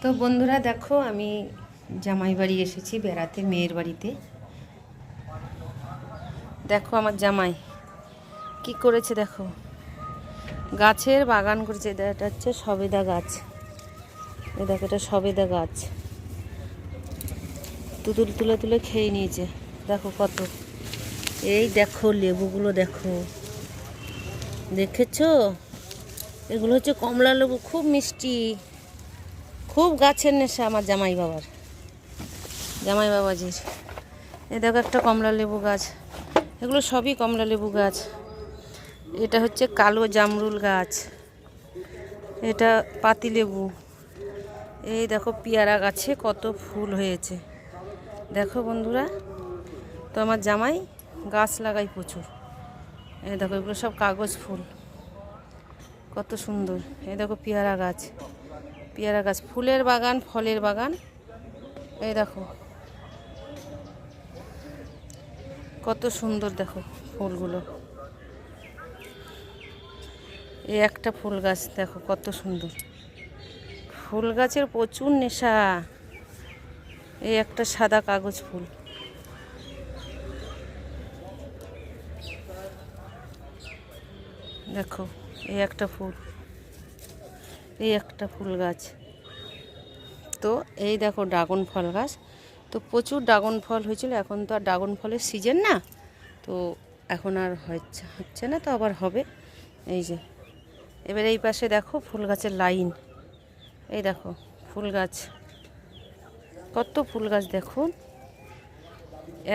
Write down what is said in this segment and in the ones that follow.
তো বন্ধুরা দেখো, আমি জামাই বাড়ি এসেছি বেড়াতে, মেয়ের বাড়িতে। দেখো আমার জামাই, কি করেছে দেখো? গাছের বাগান করেছে, এটা হচ্ছে সবেদা গাছ। দেখো, এটা সবেদা গাছ। তুতুল তুলে তুলে খেয়ে নিয়েছে। দেখো কত। এই দেখো, লেবুগুলো দেখো। দেখেছ? এগুলো হচ্ছে কমলা লেবু খুব মিষ্টি। খুব গাছের নেশা আমার জামাই বাবার। জামাই বাবাজির এ দেখো একটা কমলা লেবু গাছ। এগুলো সবই কমলা লেবু গাছ। এটা হচ্ছে কালো জামরুল গাছ। এটা পাতি লেবু। এই দেখো পেয়ারা গাছে কত ফুল হয়েছে। দেখো বন্ধুরা, তো আমার জামাই গাছ লাগাই প্রচুর। এই দেখো এগুলো সব কাগজ ফুল। কত সুন্দর। এই দেখো পেয়ারা গাছ। পেয়ারা গাছ, ফুলের বাগান, ফলের বাগান। এই দেখো। কত সুন্দর দেখো ফুলগুলো। এই একটা ফুল গাছ দেখো কত সুন্দর। ফুল গাছের প্রচুর নেশা। এই একটা সাদা কাগজ ফুল। দেখো, এই একটা ফুল। এই একটা ফুল গাছ। তো এই দেখো ড্রাগন ফল গাছ। তো প্রচুর ড্রাগন ফল হয়েছিল, এখন তো আর ড্রাগন ফলের সিজন না। তো এখন আর হচ্ছে হচ্ছে না তো আবার হবে। এই যে, এবার এই পাশে দেখো ফুল গাছের লাইন। এই দেখো ফুল গাছ। কত ফুল গাছ দেখুন।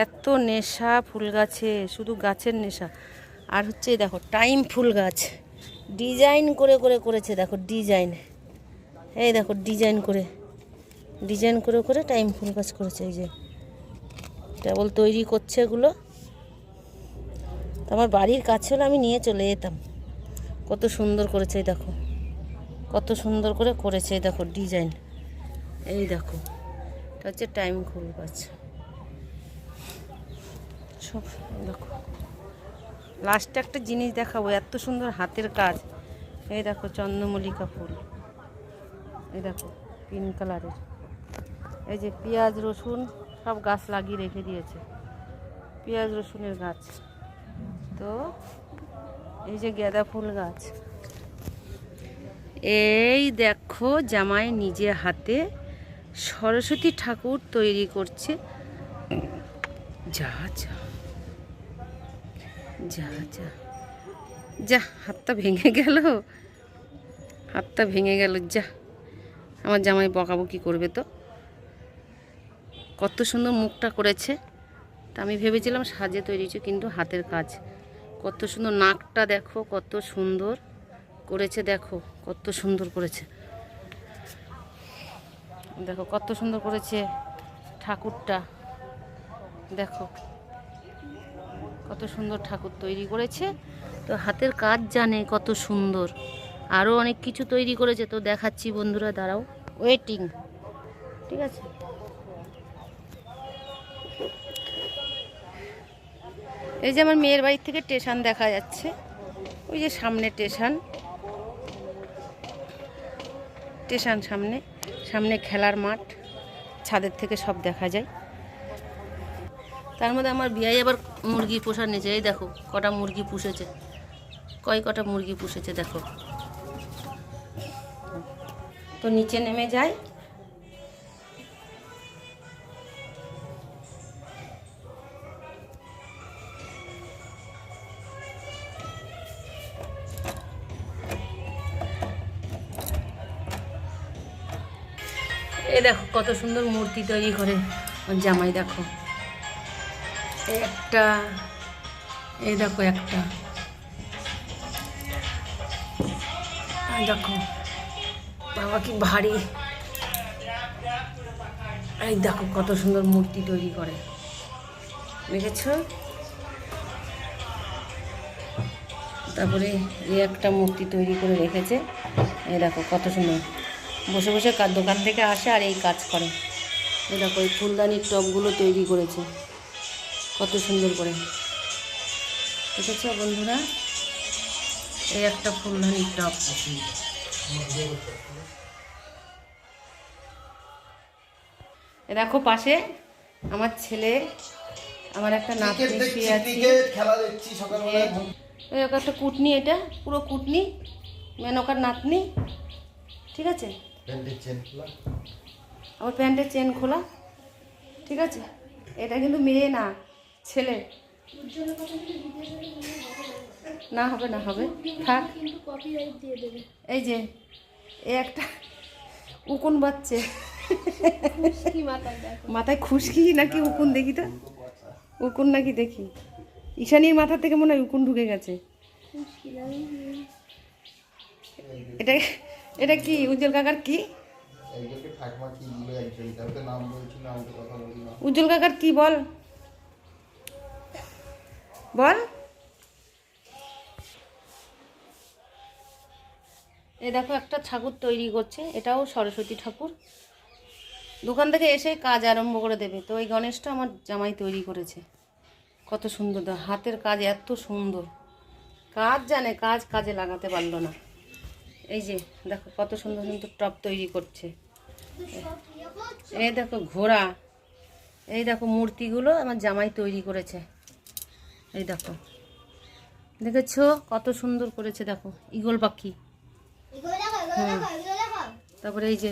এত নেশা ফুল গাছে, শুধু গাছের নেশা। আর হচ্ছে দেখো টাইম ফুল গাছ। ডিজাইন করে করে করেছে, দেখো ডিজাইন। এই দেখো ডিজাইন করে ডিজাইন করে করে টাইম ফুল গাছ করেছে এই যে। কেবল তৈরি করছে এগুলো। তো আমার বাড়ির কাছে হলে আমি নিয়ে চলে যেতাম। কত সুন্দর করেছে এই দেখো। কত সুন্দর করে করেছে এই দেখো ডিজাইন। এই দেখো, এটা হচ্ছে টাইম ফুল গাছ সব দেখো। লাস্টে একটা জিনিস দেখাবো, এত সুন্দর হাতের কাজ। এই দেখো চন্দ্রমল্লিকা ফুল। এই দেখো পিঙ্ক কালারের এই যে পেঁয়াজ, রসুন, সব গাছ লাগিয়ে রেখে দিয়েছে। পেঁয়াজ, রসুনের গাছ। তো, এই যে গাঁদা ফুল গাছ। এই দেখো জামাই নিজে হাতে সরস্বতী ঠাকুর তৈরি করছে। যা যা। যা যা। যা, হাতটা ভেঙে গেল। হাতটা ভেঙে গেল, যা। আমার জামাই বকাবকি করবে তো। কত সুন্দর মুখটা করেছে। তা আমি ভেবেছিলাম সাজে তৈরি হয়েছে, কিন্তু হাতের কাজ। কত সুন্দর নাকটা দেখো, কত সুন্দর করেছে, দেখো। কত সুন্দর করেছে। দেখো, কত সুন্দর করেছে ঠাকুরটা। দেখো। কত সুন্দর ঠাকুর তৈরি করেছে। তো হাতের কাজ জানে কত সুন্দর। আরও অনেক কিছু তৈরি করেছে। তো দেখাচ্ছি বন্ধুরা, দাঁড়াও। ওয়েটিং ঠিক আছে? এই যে আমার মেয়ের বাড়ির থেকে স্টেশন দেখা যাচ্ছে। ওই যে সামনে স্টেশন। স্টেশন সামনে। সামনে খেলার মাঠ। ছাদের থেকে সব দেখা যায়। তার মধ্যে আমার বিয়াই আবার মুরগি পোষা নিয়েছে। এই দেখো, কটা মুরগি পুষেছে। কয় কটা মুরগি পুষেছে, দেখো। তো নিচে নেমে যায় এই দেখো, কত সুন্দর মূর্তি তৈরি করে। জামাই দেখো। একটা, এই দেখো একটা। দেখো, বাবা কি ভারী। এই দেখো কত সুন্দর মূর্তি তৈরি করে। দেখেছ? তারপরে এই একটা মূর্তি তৈরি করে রেখেছে। এই দেখো কত সুন্দর। বসে বসে দোকান থেকে আসে আর এই কাজ করে। এই দেখো এই ফুলদানির টবগুলো তৈরি করেছে। কত সুন্দর করে। দেখেছ বন্ধুরা? এই একটা ফুলদানির টপ। দেখো পাশে আমার ছেলে আমার একটা নাতনি শুয়ে আছে। খেলা দেখছি ওই ওকে একটা কুটনি এটা পুরো কুটনি মেনকার নাতনি। ঠিক আছে? আমার প্যান্টের চেন খোলা। ঠিক আছে? এটা কিন্তু মেয়ে না। ছেলে। না হবে না হবে। থাক। এই যে এ একটা উকুন বাচ্চে। মাথায় খুশকি নাকি উকুন দেখি তো? উকুন নাকি দেখি? ঈশানীর মাথা থেকে মনে হয় উকুন ঢুকে গেছে। এটা এটা কি উজ্জ্বল কাকার কি? উজ্জ্বল কাকার কি বল? বল। এ দেখো, একটা ঠাকুর তৈরি করছে, এটাও সরস্বতী ঠাকুর। দোকান থেকে এসে কাজ আরম্ভ করে দেবে। তো ওই গণেশটা আমার জামাই তৈরি করেছে। কত সুন্দর হাতের কাজ এত সুন্দর। কাজ জানে, কাজ কাজে লাগাতে পারল না। এই যে, দেখো, কত সুন্দর সুন্দর টপ তৈরি করছে। এই দেখো, ঘোড়া। এই দেখো, মূর্তিগুলো আমার জামাই তৈরি করেছে। এই দেখো। দেখেছ? কত সুন্দর করেছে দেখো। ইগল পাখি। দেখো তারপরে এই যে।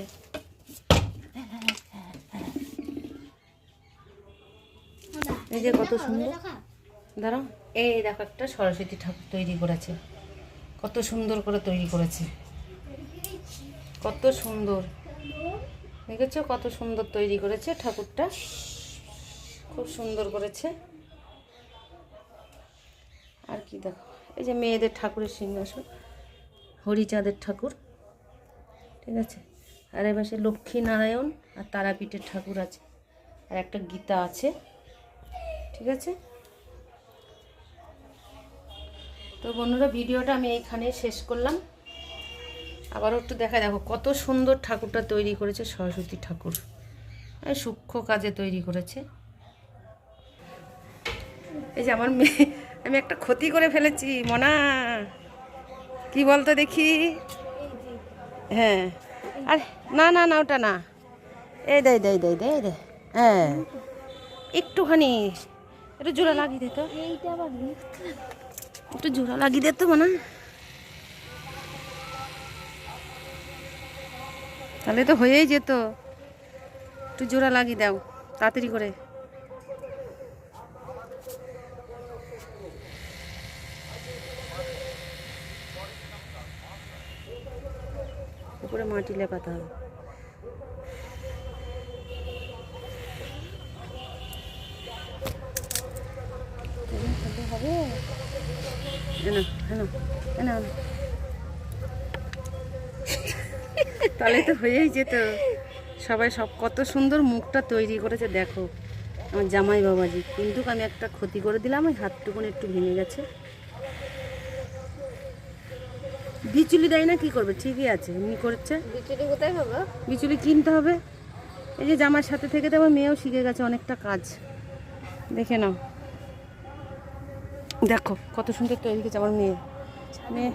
এই যে কত সুন্দর। দাঁড়াও। এই দেখো একটা সরস্বতী ঠাকুর তৈরি করেছে। কত সুন্দর করে তৈরি করেছে। কত সুন্দর। দেখেছ? কত সুন্দর তৈরি করেছে ঠাকুরটা। খুব সুন্দর করেছে। আর কি দেখো, এই যে মেয়েদের ঠাকুরের সিংহাসন, হরিচাঁদের ঠাকুর, ঠিক আছে? আর এ পাশে লক্ষ্মী নারায়ণ আর তারাপীঠের ঠাকুর আছে, আর একটা গীতা আছে, ঠিক আছে? তো বন্ধুরা, ভিডিওটা আমি এইখানে শেষ করলাম। আবারও একটু দেখা, দেখো কত সুন্দর ঠাকুরটা তৈরি করেছে সরস্বতী ঠাকুর। সূক্ষ্ম কাজে তৈরি করেছে। এই যে আমার মেয়ে আমি একটা ক্ষতি করে ফেলেছি, মনা। কি বলতো দেখি? হ্যাঁ। আর, না না না, ওটা না। এই দে দে দে দে দে। হ্যাঁ। একটুখানি। একটু জোড়া লাগিয়ে দে তো। একটু জোড়া লাগিয়ে দে তো, মনে। তাহলে তো হয়েই যেত। একটু জোড়া লাগিয়ে দাও, তাড়াতাড়ি করে। উপরে মাটি লেপাতে হবে। তাহলে তো হয়েই যেত। সবাই সব কত সুন্দর মুখটা তৈরি করেছে, দেখো। আমার জামাই বাবাজি, কিন্তু আমি একটা ক্ষতি করে দিলাম, ওই হাতটুকুন একটু ভেঙে গেছে। বিচুলি দেয় না কি করবে? ঠিকই আছে এমনি করছে। বিচুলি কোথায় হবে? বিচুলি কিনতে হবে। এই যে জামার সাথে থেকে তো আমার মেয়েও শিখে গেছে অনেকটা কাজ। দেখে নাও। দেখো কত সুন্দর তৈরি করেছে আমার মেয়ে। মেয়ে।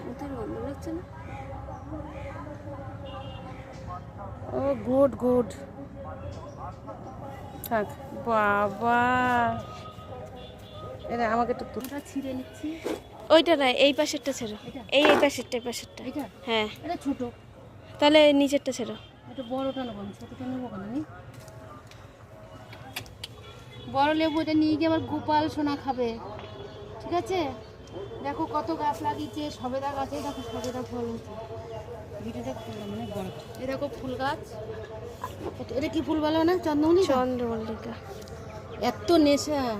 ও গুড গুড। থাক বাবা। এটা আমাকে তো তুলটা ছিঁড়ে নিচ্ছি। ওইটা না এই পাশেরটা ছেড়ো। এই এই পাশেরটা এই পাশেরটা। হ্যাঁ। এটা ছোট। তাহলে নিচেরটা ছেড়ো। এটা বড়টা নেব আমি ছোটটা নেব কেন আমি বড় লেবু এটা নিয়ে গিয়ে আমার গোপাল সোনা খাবে। ঠিক আছে? দেখো কত গাছ লাগিয়েছে সবেদা গাছে দেখো সবেদা ফল। হয়েছে ভিডিওটা খুললাম বড় এই দেখো ফুল গাছ। এটা- কি ফুল বলো না চন্দ্রমল্লিকা? চন্দ্রমল্লিকা। এত নেশা।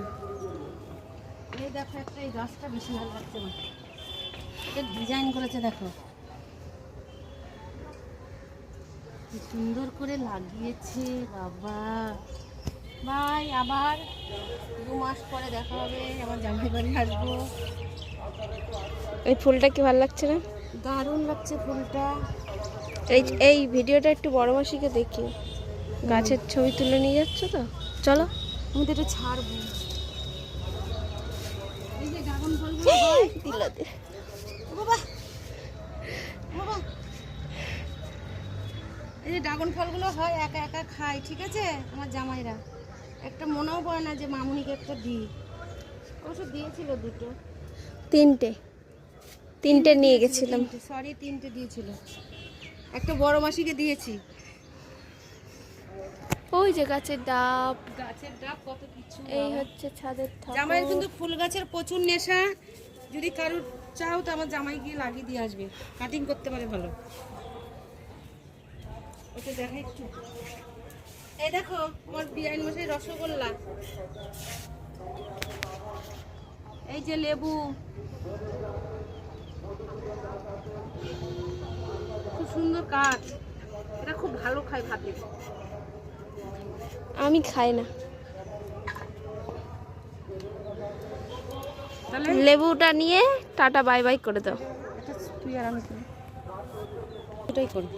দেখো একটা এই গাছটা বেশি ভালো লাগছে আমার এটা ডিজাইন করেছে দেখো। কি সুন্দর করে লাগিয়েছে বাবা। ভাই আবার দু মাস পরে দেখা হবে আমার জামাই বাড়ি আসব। এই ফুলটা কি ভালো লাগছে না? দারুণ লাগছে ফুলটা। এই এই ভিডিওটা একটু বড় মাসিকে দেখি। গাছের ছবি তুলে নিয়ে যাচ্ছ তো? চলো। আমি তো এটা ছাড়বো এই যে ড্রাগন ফলগুলো হয় দিলা এই যে ড্রাগন ফলগুলো হয় একা একা খায় ঠিক আছে? আমার জামাইরা। একটা মনেও পড়ে না যে মামুনিকে একটা দিই। অবশ্য দিয়েছিল দুটো। তিনটে। তিনটে নিয়ে গেছিলাম। সরি তিনটে দিয়েছিল। একটা বড় মাসিকে দিয়েছি। ওই যে গাছের ডাব। গাছের ডাব কত কিছু এই হচ্ছে ছাদের জামাইয়ের ঠাকুর কিন্তু ফুল গাছের প্রচুর নেশা। যদি কারোর চাও তো আমার জামাই গিয়ে লাগিয়ে দিয়ে আসবে। কাটিং করতে পারে ভালো। ওকে দেখা একটু। এই দেখো আমার বিয়াইন মশাই রসগোল্লা। এই যে লেবু। খুব সুন্দর কাঠ এটা খুব ভালো খায় ভাতে আমি খাই না। লেবুটা নিয়ে টাটা বাই বাই করে দাও। তুই আর আমি করি করি।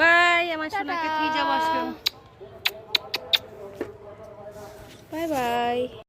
বাই আমার সোনাকে তুই যাব বাই বাই।